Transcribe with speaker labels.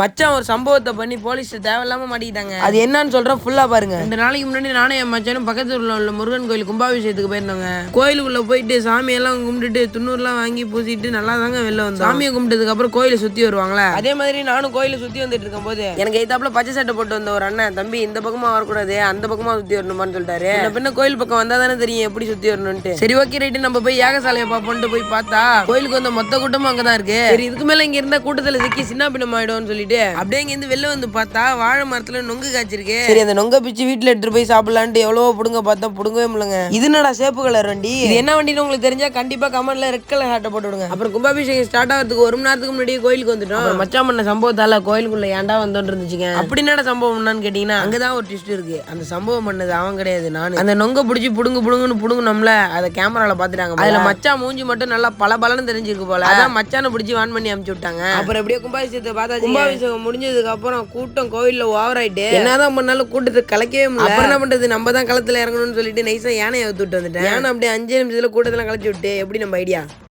Speaker 1: மச்சான் ஒரு சம்பவத்தை பண்ணி போலீஸ் தேவையில்லாம மாட்டிக்கிட்டாங்க. அது என்னன்னு சொல்றேன் ஃபுல்லா பாருங்க. ரெண்டு நாளைக்கு முன்னாடி நானும் என் மச்சானும் பக்கத்துல உள்ள முருகன் கோயில் கும்பாபிஷேகத்துக்கு போயிருந்தாங்க. கோயிலுக்குள்ள போயிட்டு சாமியெல்லாம் கும்பிட்டுட்டு துண்ணூறுலாம் வாங்கி பூசிட்டு நல்லா தாங்க வெளில வந்தோம். சாமியை கும்பிட்டதுக்கு அப்புறம் கோயிலை சுத்தி வருவாங்களே? அதே மாதிரி நானும் கோயிலை சுத்தி வந்துட்டு இருக்கும் போது எனக்கு எய்தாப்புல பச்சை சட்டை போட்டு வந்த ஒரு அண்ணன் தம்பி இந்த பக்கமா வரக்கூடாது அந்த பக்கமா சுத்தி வரணுமான்னு சொல்லிட்டாரு. பின்ன கோயில் பக்கம் வந்தா தானே தெரியும் எப்படி சுத்தி வரணும்ட்டு சரி ஓகே ரைட்டு நம்ம போய் யாகசாலையை பார்ப்போம்ட்டு போய் பார்த்தா கோயிலுக்கு வந்த மொத்த கூட்டமும் அங்கதான் இருக்கு. சரி இதுக்கு மேல இங்க இருந்தா கூட்டத்துல சிக்கி சின்ன பின்னம் ஆயிடும்னு சொல்லிட்டு அப்படியே இங்க இருந்து வெளில வந்து பார்த்தா வாழை மரத்துல நொங்கு காய்ச்சிருக்கு. சரி அந்த நொங்க பிச்சு வீட்டுல எடுத்துட்டு போய் சாப்பிடலான்ட்டு எவ்வளவோ புடுங்க பார்த்தா புடுங்கவே முடியலங்க. இது என்னடா சேப்பு கலர் வண்டி? இது என்ன வண்டின்னு உங்களுக்கு தெரிஞ்சா கண்டிப்பா கமெண்ட்ல ரெட் கலர் ஹாட்டை போட்டு விடுங்க அப்புறம் கும்பாபிஷேகம் ஸ்டார்ட் ஆகிறதுக்கு ஒரு மணி நேரத்துக்கு முன்னாடியே கோயிலுக்கு வந்துட்டோம். அப்புறம் மச்சான் பண்ண சம்பவத்தால கோயிலுக்குள்ள ஏன்டா வந்தோன்னு இருந்துச்சுங்க? அப்படி என்னடா சம்பவம் என்னன்னு கேட்டீங்கன்னா அங்கதான் ஒரு ட்விஸ்ட் இருக்கு. அந்த சம்பவம் பண்ணது அவன் கிடையாது நான். அந்த நொங்க பிடிச்சி புடுங்கு புடுங்குன்னு புடுங்கணும்ல அதை கேமரால பாத்துட்டாங்க அதுல மச்சான் மூஞ்சி மட்டும் நல்லா பல பலன்னு தெரிஞ்சிருக்கு போல. அதான் மச்சானை பிடிச்சி வான் பண்ணி அமுச்சு விட்டாங்க. அப்புறம் எப்படியோ கும்பாபிஷேகத்தை பார்த்தா கும்பாபிஷேகம் முடிஞ்சதுக்கு அப்புறம் கூட்டம் கோவில்ல ஓவர் ஆயிட்டு என்னதான் பண்ணாலும் கூட்டத்தை கலைக்கவே முடியல. அப்புறம் என்ன பண்றது? நம்ம தான் களத்துல இறங்கணும்னு சொல்லிட்டு நைஸா யானையை விட்டு வந்துட்டேன். யானை அப்படியே அஞ்சு நிமிஷத்துல கூட்டத்துல கலைச்சு விட்டு எப்படி நம்ம ஐடியா